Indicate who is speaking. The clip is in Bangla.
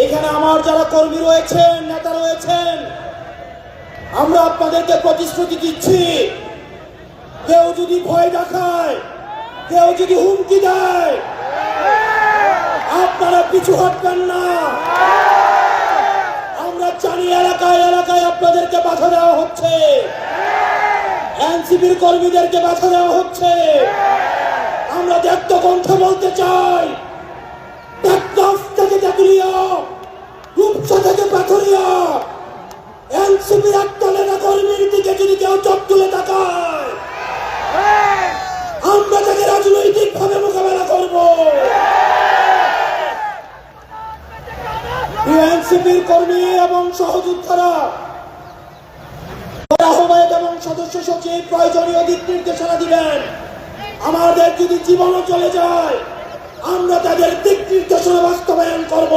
Speaker 1: এইখানে আমার যারা কর্মী রয়েছেন, নেতা রয়েছেন, আমরা আপনাদেরকে প্রতিশ্রুতি দিচ্ছি। কেউ যদি ভয় দেখায়, কেউ যদি হুমকি দেয়, আপনারা পিছু হটবেন না। আমরা জানি এলাকায় এলাকায় আপনাদেরকে বাধা দেওয়া হচ্ছে। এনসিপির কর্মীদেরকে বাধা দেওয়া হচ্ছে। আমরা দেখতে কণ্ঠে বলতে চাই। এনসিপির কর্মীর দিকে যদি কেউ চোখ তুলে তাকায়, আমরা তাকে রাজনৈতিক ভাবে মোকাবেলা করব। এনসিপির কর্মী এবং সহযোদ্ধারা আহ্বায়ক এবং সদস্য সচিব, প্রয়োজনীয় দিক নির্দেশনা দিবেন। আমাদের যদি জীবনও চলে যায়, আমরা তাদের দিক নির্দেশনা বাস্তবায়ন করব।